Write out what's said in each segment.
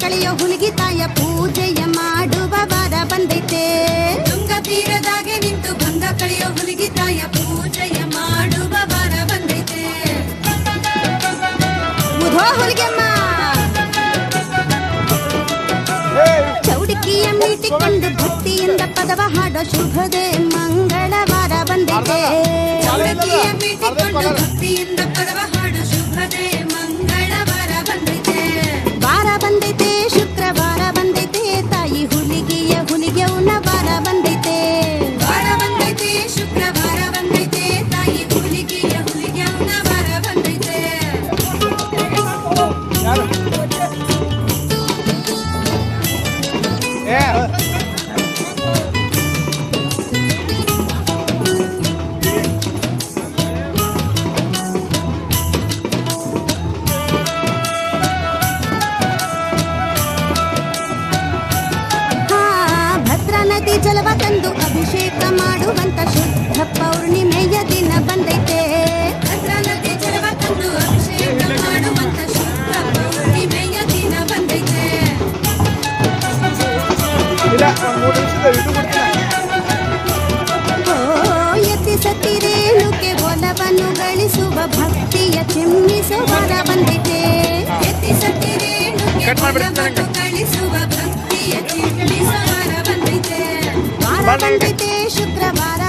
ಕಳಿಯೋ ಹುಲಿಗಿ ತಾಯ ಪೂಜೆಯ ಮಾಡುವ ವಾರ ಬಂದೈತೆ. ತುಂಗ ತೀರದಾಗೆ ನಿಂತು ಭಂಗ ಕಳಿಯೋ ಹುಲಿಗಿ ತಾಯ ಪೂಜೆಯ ಮಾಡುವ ವಾರ ಬಂದೈತೆ. ಹುಲಿಗೆಮ್ಮ. ಚೌಡಿಕಿಯ ಮೀಟಿಕೊಂಡು ಭಕ್ತಿಯಿಂದ ಪದವ ಹಾಡೋ ಶುಭದೆ ಮಂಗಳವಾರ ಬಂದೈತೆ. ಚೌಡಿಕಿಯ ಮೀಟಿಕೊಂಡು ಭಕ್ತಿಯಿಂದ ಪದವ ಹಾಡ ಶುಭದೇ ಯತಿ ಎತ್ತಿಸತಿರೇಳುಕೆ ಒಲವನ್ನು ಗಳಿಸುವ ಭಕ್ತಿಯ ಚಿಮ್ಮಿಸುವ ಬಂದಿದೆ ಎತ್ತಿಸತಿರೇಳುಕೆ ಒಲವನ್ನು ಗಳಿಸುವ ಭಕ್ತಿಯ ಚಿಮ್ಮಿಸುವ ಬಂದಿದೆ ವಾರ ಬಂದಿದೆ ಶುಕ್ರವಾರ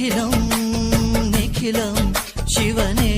నిఖిలం నిఖిలం శివనే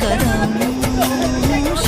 cỡ đồng.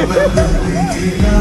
Hallelujah.